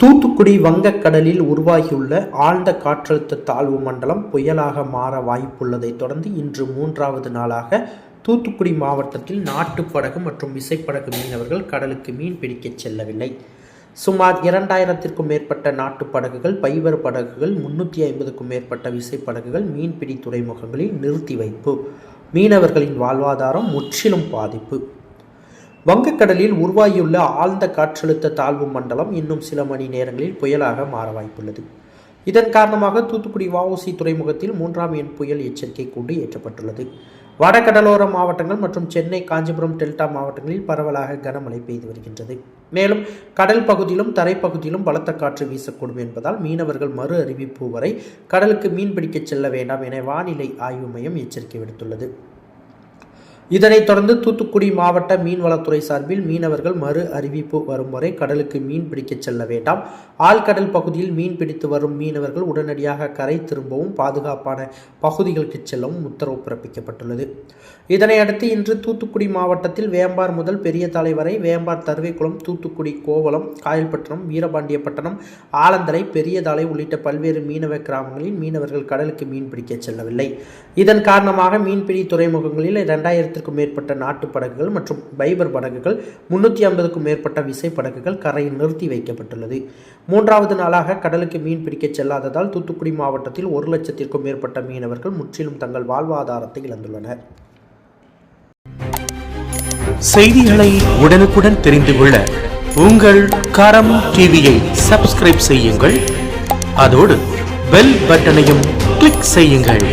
தூத்துக்குடி வங்கக்கடலில் உருவாகியுள்ள ஆழ்ந்த காற்றழுத்த தாழ்வு மண்டலம் புயலாக மாற வாய்ப்புள்ளதை தொடர்ந்து இன்று மூன்றாவது நாளாக தூத்துக்குடி மாவட்டத்தில் நாட்டுப்படகு மற்றும் விசைப்படகு மீனவர்கள் கடலுக்கு மீன் பிடிக்கச் செல்லவில்லை. சுமார் இரண்டாயிரத்திற்கும் மேற்பட்ட நாட்டுப் படகுகள் பைபர் படகுகள் முன்னூற்றி ஐம்பதுக்கும் மேற்பட்ட விசைப்படகுகள் மீன்பிடி துறைமுகங்களில் நிறுத்தி வைப்பு. மீனவர்களின் வாழ்வாதாரம் முற்றிலும் பாதிப்பு. வங்கக்கடலில் உருவாகியுள்ள ஆழ்ந்த காற்றழுத்த தாழ்வு மண்டலம் இன்னும் சில மணி நேரங்களில் புயலாக மாற வாய்ப்புள்ளது. இதன் காரணமாக தூத்துக்குடி வஉசி துறைமுகத்தில் மூன்றாம் எண் புயல் எச்சரிக்கை கூண்டு ஏற்றப்பட்டுள்ளது. வடகடலோர மாவட்டங்கள் மற்றும் சென்னை காஞ்சிபுரம் டெல்டா மாவட்டங்களில் பரவலாக கனமழை பெய்து வருகின்றது. மேலும் கடல் பகுதியிலும் தரைப்பகுதியிலும் பலத்த காற்று வீசக்கூடும் என்பதால் மீனவர்கள் மறு அறிவிப்பு வரை கடலுக்கு மீன்பிடிக்கச் செல்ல வேண்டாம் என வானிலை ஆய்வு மையம் எச்சரிக்கை விடுத்துள்ளது. இதனைத் தொடர்ந்து தூத்துக்குடி மாவட்ட மீன்வளத்துறை சார்பில் மீனவர்கள் மறு அறிவிப்பு வரும் வரை கடலுக்கு மீன் பிடிக்கச் செல்ல வேண்டாம். ஆழ்கடல் பகுதியில் மீன் பிடித்து வரும் மீனவர்கள் உடனடியாக கரை திரும்பவும் பாதுகாப்பான பகுதிகளுக்கு செல்லவும் உத்தரவு பிறப்பிக்கப்பட்டுள்ளது. இதனையடுத்து இன்று தூத்துக்குடி மாவட்டத்தில் வேம்பார் முதல் பெரியதலை வரை வேம்பார் தருவைக்குளம் தூத்துக்குடி கோவளம் காயல்பட்டினம் வீரபாண்டியப்பட்டினம் ஆலந்தரை பெரியதாலை உள்ளிட்ட பல்வேறு மீனவ கிராமங்களில் மீனவர்கள் கடலுக்கு மீன் பிடிக்கச் செல்லவில்லை. இதன் காரணமாக மீன்பிடி துறைமுகங்களில் இரண்டாயிரத்திற்கும் மேற்பட்ட நாட்டு படகுகள் மற்றும் பைபர் படகுகள் முன்னூற்றி ஐம்பதுக்கும் மேற்பட்ட விசை படகுகள் கரையில் நிறுத்தி வைக்கப்பட்டுள்ளது. மூன்றாவது நாளாக கடலுக்கு மீன் பிடிக்கச் செல்லாததால் தூத்துக்குடி மாவட்டத்தில் ஒரு லட்சத்திற்கும் மேற்பட்ட மீனவர்கள் முற்றிலும் தங்கள் வாழ்வாதாரத்தை இழந்துள்ளனர். செய்திகளை உடனுக்குடன் தெரிந்து கொள்ள உங்கள் கரம் டிவியை சப்ஸ்கிரைப் செய்யுங்கள். அதோடு பெல் பட்டனையும் கிளிக் செய்யுங்கள்.